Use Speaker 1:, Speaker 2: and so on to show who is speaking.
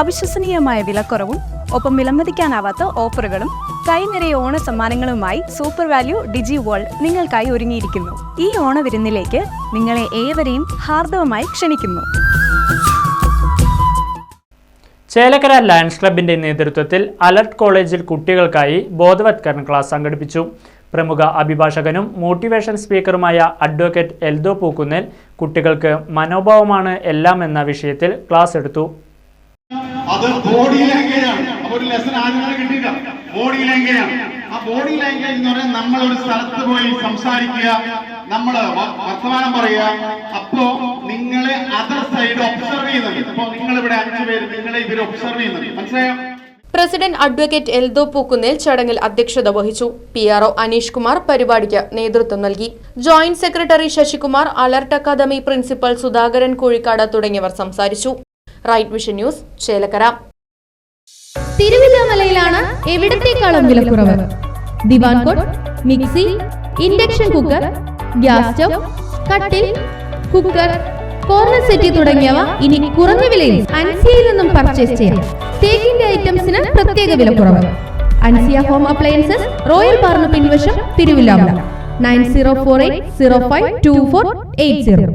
Speaker 1: അവിശ്വസനീയമായ വിലക്കുറവും ഒപ്പം വിലമതിക്കാനാവാത്ത ഓഫറുകളും കൈനിറയ ഓണ സമ്മാനങ്ങളുമായി സൂപ്പർ വാല്യൂ ഡിജി വേൾഡ് നിങ്ങൾക്കായി ഒരുങ്ങിയിരിക്കുന്നു. ഈ ഓണവിരുന്നിലേക്ക് നിങ്ങളെ ഏവരെയും ഹാർദവമായി ക്ഷണിക്കുന്നു.
Speaker 2: ചേലക്കര ലയൺസ് ക്ലബിന്റെ നേതൃത്വത്തിൽ അലർട്ട് കോളേജിൽ കുട്ടികൾക്കായി ബോധവത്കരണ ക്ലാസ് സംഘടിപ്പിച്ചു. പ്രമുഖ അഭിഭാഷകനും മോട്ടിവേഷൻ സ്പീക്കറുമായ അഡ്വക്കേറ്റ് എൽദോ പൂക്കുന്നേൽ കുട്ടികൾക്ക് മനോഭാവമാണ് എല്ലാം എന്ന വിഷയത്തിൽ ക്ലാസ് എടുത്തു.
Speaker 3: അത് ബോഡി ലാംഗ്വേജ് ആണ് അപ്പൊ ഒരു ലെസൺ ആദ്യം കിട്ടിയില്ല ബോഡി ലാംഗ്വേജ് ആണ് ആ ബോഡി ലാംഗ്വേജ് എന്ന് പറഞ്ഞാൽ നമ്മൾ ഒരു സ്ഥലത്ത് പോയി സംസാരിക്കുക നമ്മൾ വർത്തമാനം പറയുക. അപ്പോ നിങ്ങളെ അതർ സൈഡ് ഒബ്സർവ് ചെയ്യുന്നുണ്ട്. അപ്പൊ നിങ്ങൾ ഇവിടെ അഞ്ചു പേര് നിങ്ങളെ ഇവർ ഒബ്സർവ് ചെയ്യുന്നുണ്ട്. മനസ്സിലായോ?
Speaker 4: പ്രസിഡന്റ് അഡ്വക്കേറ്റ് എൽദോ പൂക്കുന്നേൽ ചടങ്ങിൽ അധ്യക്ഷത വഹിച്ചു. P R O Aneesh Kumar പരിപാടിക്ക് നേതൃത്വം നൽകി. Joint secretary Sasikumar Alert academy principal Sudhakaran Kozhikkad തുടങ്ങിയവർ സംസാരിച്ചു. Right Vision news Chelakkara.
Speaker 5: തിരുവില്ലാമലയിലാണ് എവിടത്തേക്കാളും വിലക്കുറവ്? Divan cot mixie induction cooker gas stove കട്ടിൽ കുക്കർ കോർണർ സെറ്റി തുടങ്ങിയവ ഇനി കുറഞ്ഞ വിലയിൽ അൻസിയയിൽ നിന്നും പർച്ചേസ് ചെയ്യാം. തേക്കിന്റെ ഐറ്റംസിന് പ്രത്യേക വിലക്കുറവ്. അൻസിയ ഹോം അപ്ലയൻസസ് റോയൽ പാർന്ന് പിൻവശം Thiruvilwamala nine zero four eight zero five two four eight zero.